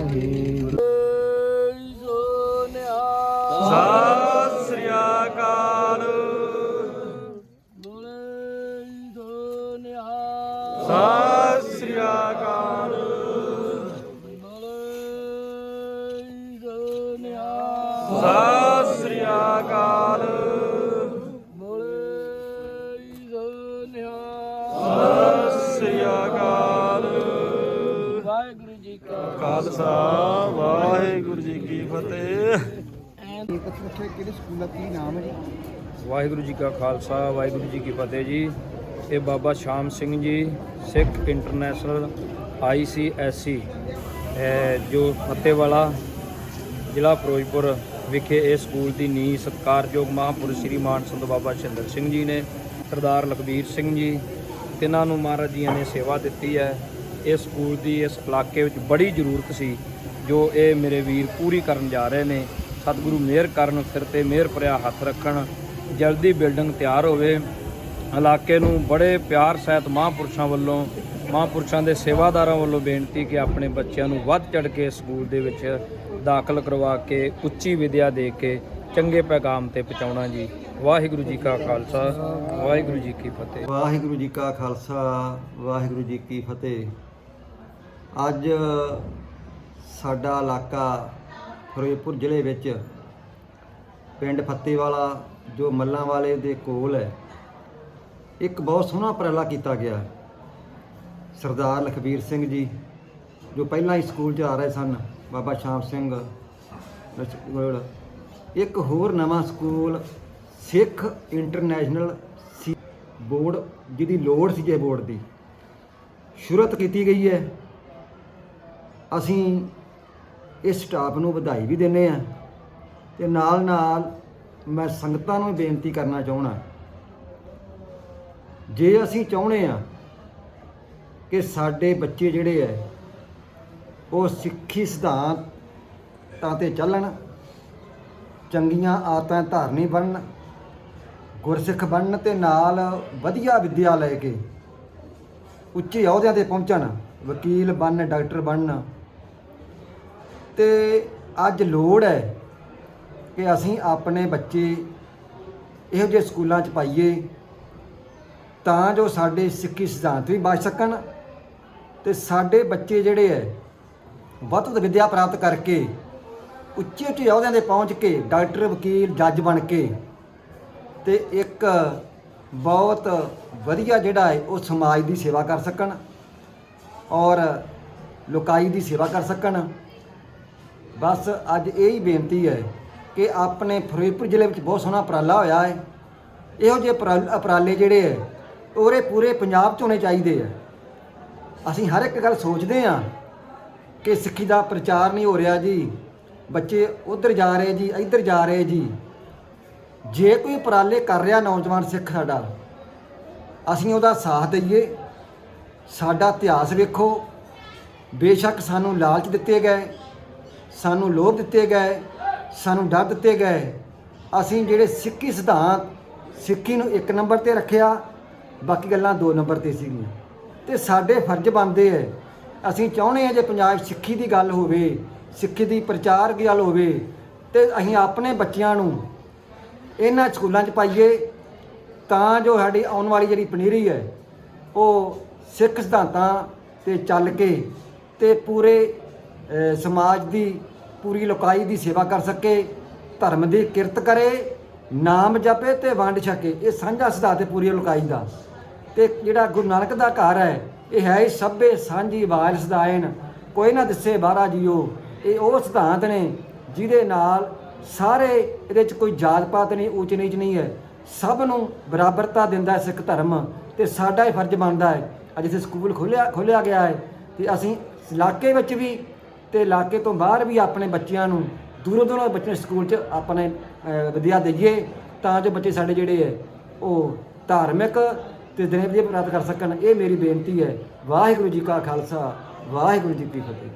ਵਾਹਿਗੁਰੂ ਸਤਿ ਸ੍ਰੀ ਅਕਾਲ। ਸਤਿ ਸ੍ਰੀ ਅਕਾਲ। ਸਤਿ ਖਾਲਸਾ, ਵਾਹਿਗੁਰੂ ਜੀ ਕੀ ਫਤਿਹ। ਕਿਹੜੇ ਸਕੂਲ ਦਾ ਕੀ ਨਾਮ ਹੈ ਜੀ ਵਾਹਿਗੁਰੂ ਜੀ ਕਾ ਖਾਲਸਾ, ਵਾਹਿਗੁਰੂ ਜੀ ਕੀ ਫਤਿਹ ਜੀ। ਇਹ ਬਾਬਾ ਸ਼ਾਮ ਸਿੰਘ ਜੀ, ਸਿੱਖ ਇੰਟਰਨੈਸ਼ਨਲ ਆਈਸੀਐਸਸੀ ਜੋ ਫਤਿਹਵਾਲਾ ਜ਼ਿਲ੍ਹਾ ਫਿਰੋਜ਼ਪੁਰ ਵਿਖੇ ਇਹ ਸਕੂਲ ਦੀ ਨੀਂਹ ਸਤਿਕਾਰਯੋਗ ਮਹਾਂਪੁਰਸ਼ ਸ੍ਰੀ ਮਾਨ ਸੰਤ ਬਾਬਾ ਸ਼ਿੰਦਰ ਸਿੰਘ ਜੀ ਨੇ, ਸਰਦਾਰ ਲਖਬੀਰ ਸਿੰਘ ਜੀ, ਤਿੰਨਾਂ ਨੂੰ ਮਹਾਰਾਜ ਜੀਆਂ ਨੇ ਸੇਵਾ ਦਿੱਤੀ ਹੈ। ਇਸ ਸਕੂਲ ਦੀ, ਇਸ ਇਲਾਕੇ ਵਿੱਚ ਬੜੀ ਜ਼ਰੂਰਤ ਸੀ, ਜੋ ਇਹ ਮੇਰੇ ਵੀਰ ਪੂਰੀ ਕਰਨ ਜਾ ਰਹੇ ਨੇ। ਸਤਿਗੁਰੂ ਮਿਹਰ ਕਰਨ, ਸਿਰ ਤੇ ਮਿਹਰ ਭਰਿਆ ਹੱਥ ਰੱਖਣ, ਜਲਦੀ ਬਿਲਡਿੰਗ ਤਿਆਰ ਹੋਵੇ। ਇਲਾਕੇ ਨੂੰ ਬੜੇ ਪਿਆਰ ਸਹਿਤ ਮਹਾਂਪੁਰਸ਼ਾਂ ਵੱਲੋਂ, ਮਹਾਂਪੁਰਸ਼ਾਂ ਦੇ ਸੇਵਾਦਾਰਾਂ ਵੱਲੋਂ ਬੇਨਤੀ ਕਿ ਆਪਣੇ ਬੱਚਿਆਂ ਨੂੰ ਵੱਧ ਚੜ ਕੇ ਸਕੂਲ ਦੇ ਵਿੱਚ ਦਾਖਲ ਕਰਵਾ ਕੇ, ਉੱਚੀ ਵਿਦਿਆ ਦੇ ਕੇ ਚੰਗੇ ਪੈਗਾਮ ਤੇ ਪਹੁੰਚਾਉਣਾ ਜੀ। ਵਾਹਿਗੁਰੂ ਜੀ ਕਾ ਖਾਲਸਾ, ਵਾਹਿਗੁਰੂ ਜੀ ਕੀ ਫਤਿਹ। ਵਾਹਿਗੁਰੂ ਜੀ ਕਾ ਖਾਲਸਾ, ਵਾਹਿਗੁਰੂ ਜੀ ਕੀ ਫਤਿਹ। ਅੱਜ ਸਾਡਾ ਇਲਾਕਾ ਫਿਰੋਜ਼ਪੁਰ ਜ਼ਿਲ੍ਹੇ ਵਿੱਚ ਪਿੰਡ ਫੱਤੇਵਾਲਾ, ਜੋ ਮੱਲਾਂ ਵਾਲੇ ਦੇ ਕੋਲ ਹੈ, ਇੱਕ ਬਹੁਤ ਸੋਹਣਾ ਉਪਰਾਲਾ ਕੀਤਾ ਗਿਆ। ਸਰਦਾਰ ਲਖਬੀਰ ਸਿੰਘ ਜੀ, ਜੋ ਪਹਿਲਾਂ ਹੀ ਸਕੂਲ 'ਚ ਆ ਰਹੇ ਸਨ, ਬਾਬਾ ਸ਼ਾਮ ਸਿੰਘ ਸਕੂਲ। ਇੱਕ ਹੋਰ ਨਵਾਂ ਸਕੂਲ, ਸਿੱਖ ਇੰਟਰਨੈਸ਼ਨਲ ਸੀ, ਬੋਰਡ, ਜਿਹਦੀ ਲੋੜ ਸੀ ਜੇ ਬੋਰਡ ਦੀ। ਸ਼ੁਰੂਆਤ ਕੀਤੀ ਗਈ ਹੈ ਅਸੀਂ ਇਸ ਸਟਾਫ ਨੂੰ ਵਧਾਈ ਵੀ ਦਿੰਦੇ ਆ ਤੇ ਨਾਲ ਨਾਲ ਮੈਂ ਸੰਗਤਾਂ ਨੂੰ ਵੀ ਬੇਨਤੀ ਕਰਨਾ ਚਾਹੁੰਦਾ ਜੇ ਅਸੀਂ ਚਾਹੁੰਦੇ ਆ ਕਿ ਸਾਡੇ ਬੱਚੇ ਜਿਹੜੇ ਐ ਉਹ ਸਿੱਖੀ ਸਿਧਾਂਤਾਂ ਤੇ ਚੱਲਣ, ਚੰਗੀਆਂ ਆਦਤਾਂ ਧਾਰਨੀ ਬਣਨ, ਗੁਰਸਿੱਖ ਬਣਨ ਤੇ ਨਾਲ ਵਧੀਆ ਵਿੱਦਿਆ ਲੈ ਕੇ ਉੱਚੇ ਅਹੁਦਿਆਂ ਤੇ ਪਹੁੰਚਣ, ਵਕੀਲ ਬਣਨ, ਡਾਕਟਰ ਬਣਨ ਤੇ ਅੱਜ ਲੋੜ ਹੈ ਕਿ ਅਸੀਂ ਆਪਣੇ ਬੱਚੇ ਇਹੋ ਜਿਹੇ ਸਕੂਲਾਂ 'ਚ ਪਾਈਏ ਤਾਂ ਜੋ ਸਾਡੇ ਸਿੱਖੀ ਸਿਧਾਂਤ ਵੀ ਬਚ ਸਕਣ ਤੇ ਸਾਡੇ ਬੱਚੇ ਜਿਹੜੇ ਐ ਵੱਧ ਤੋਂ ਵੱਧ ਵਿੱਦਿਆ ਪ੍ਰਾਪਤ ਕਰਕੇ ਉੱਚੇ ਉੱਚੇ ਅਹੁਦਿਆਂ ਤੇ ਪਹੁੰਚ ਕੇ ਡਾਕਟਰ, ਵਕੀਲ, ਜੱਜ ਬਣ ਕੇ ਤੇ ਇੱਕ ਬਹੁਤ ਵਧੀਆ ਜਿਹੜਾ ਹੈ ਉਹ ਸਮਾਜ ਦੀ ਸੇਵਾ ਕਰ ਸਕਣ ਔਰ ਲੋਕਾਈ ਦੀ ਸੇਵਾ ਕਰ ਸਕਣ ਬਸ ਅੱਜ ਇਹ ਹੀ ਬੇਨਤੀ ਹੈ ਕਿ ਆਪਣੇ ਫਿਰੋਜ਼ਪੁਰ ਜ਼ਿਲ੍ਹੇ ਵਿੱਚ ਬਹੁਤ ਸੋਹਣਾ ਉਪਰਾਲਾ ਹੋਇਆ ਹੈ। ਇਹੋ ਜਿਹੇ ਉਪਰਾ- ਉਪਰਾਲੇ ਜਿਹੜੇ ਹੈ ਉਹਰੇ ਪੂਰੇ ਪੰਜਾਬ 'ਚ ਹੋਣੇ ਚਾਹੀਦੇ ਆ ਅਸੀਂ ਹਰ ਇੱਕ ਗੱਲ ਸੋਚਦੇ ਆ ਕਿ ਸਿੱਖੀ ਦਾ ਪ੍ਰਚਾਰ ਨਹੀਂ ਹੋ ਰਿਹਾ ਜੀ। ਬੱਚੇ ਉਧਰ ਜਾ ਰਹੇ ਜੀ, ਇੱਧਰ ਜਾ ਰਹੇ ਜੀ। ਜੇ ਕੋਈ ਉਪਰਾਲੇ ਕਰ ਰਿਹਾ ਨੌਜਵਾਨ ਸਿੱਖ ਸਾਡਾ, ਅਸੀਂ ਉਹਦਾ ਸਾਥ ਦਈਏ। ਸਾਡਾ ਇਤਿਹਾਸ ਵੇਖੋ। ਬੇਸ਼ੱਕ ਸਾਨੂੰ ਲਾਲਚ ਦਿੱਤੇ ਗਏ। ਸਾਨੂੰ ਲੋਭ ਦਿੱਤੇ ਗਏ, ਸਾਨੂੰ ਡਰ ਦਿੱਤੇ ਗਏ। ਅਸੀਂ ਜਿਹੜੇ ਸਿੱਖੀ ਸਿਧਾਂਤ, ਸਿੱਖੀ ਨੂੰ ਇੱਕ ਨੰਬਰ ਤੇ ਰੱਖਿਆ, ਬਾਕੀ ਗੱਲਾਂ ਦੋ ਨੰਬਰ ਤੇ ਸੀਗੀਆਂ। ਤੇ ਸਾਡੇ ਫਰਜ਼ ਬਣਦੇ ਐ। ਅਸੀਂ ਚਾਹੁੰਦੇ ਹਾਂ ਜੇ ਪੰਜਾਬ ਸਿੱਖੀ ਦੀ ਗੱਲ ਹੋਵੇ, ਸਿੱਖੀ ਦੀ ਪ੍ਰਚਾਰ ਦੀ ਗੱਲ ਹੋਵੇ, ਤੇ ਅਸੀਂ ਆਪਣੇ ਬੱਚਿਆਂ ਨੂੰ ਇਹਨਾਂ ਸਕੂਲਾਂ 'ਚ ਪਾਈਏ, ਤਾਂ ਜੋ ਸਾਡੀ ਆਉਣ ਵਾਲੀ ਜਿਹੜੀ ਪਨੀਰੀ ਹੈ ਉਹ ਸਿੱਖ ਸਿਧਾਂਤਾਂ ਤੇ ਚੱਲ ਕੇ ਤੇ ਪੂਰੇ ਸਮਾਜ ਦੀ ਪੂਰੀ ਲੋਕਾਈ ਦੀ ਸੇਵਾ ਕਰ ਸਕੇ, ਧਰਮ ਦੀ ਕਿਰਤ ਕਰੇ, ਨਾਮ ਜਪੇ ਤੇ ਵੰਡ ਛਕੇ। ਇਹ ਸਾਂਝਾ ਸਿਧਾਂਤ ਹੈ ਪੂਰੀ ਲੋਕਾਈ ਦਾ। ਤੇ ਜਿਹੜਾ ਗੁਰੂ ਨਾਨਕ ਦਾ ਘਰ ਹੈ, ਇਹ ਹੈ ਹੀ ਸਭੇ ਸਾਂਝੀ ਵਾਲ ਸਦਾਇਨ ਕੋਈ ਨਾ ਦਿਸੇ ਬਾਹਰਾ ਜੀਓ। ਇਹ ਉਹ ਸਿਧਾਂਤ ਨੇ ਜਿਹਦੇ ਨਾਲ ਸਾਰੇ ਇਹਦੇ ਚ ਕੋਈ ਜਾਤ ਪਾਤ ਨਹੀਂ ਉੱਚ ਨੀਚ ਨਹੀਂ ਹੈ। ਸਭ ਨੂੰ ਬਰਾਬਰਤਾ ਦਿੰਦਾ ਹੈ ਸਿੱਖ ਧਰਮ ਤੇ ਸਾਡਾ ਹੀ ਫਰਜ਼ ਬਣਦਾ ਹੈ। ਅੱਜ ਇੱਥੇ ਸਕੂਲ ਖੋਲਿਆ ਖੋਲਿਆ ਗਿਆ ਹੈ ਤੇ ਅਸੀਂ ਇਲਾਕੇ ਵਿੱਚ ਵੀ ਤੇ ਇਲਾਕੇ ਤੋਂ ਬਾਹਰ ਵੀ ਆਪਣੇ ਬੱਚਿਆਂ ਨੂੰ ਦੂਰੋਂ ਦੂਰੋਂ ਬੱਚੇ ਸਕੂਲ 'ਚ ਆਪਣੇ ਵਿਦਿਆ ਦਈਏ ਤਾਂ ਜੋ ਬੱਚੇ ਸਾਡੇ ਜਿਹੜੇ ਹੈ, ਉਹ ਧਾਰਮਿਕ ਤੇ ਦਿਨੇ ਵਿਦਿਆ ਪ੍ਰਾਪਤ ਕਰ ਸਕਣ। ਇਹ ਮੇਰੀ ਬੇਨਤੀ ਹੈ। ਵਾਹਿਗੁਰੂ ਜੀ ਕਾ ਖਾਲਸਾ, ਵਾਹਿਗੁਰੂ ਜੀ ਕੀ ਫਤਿਹ।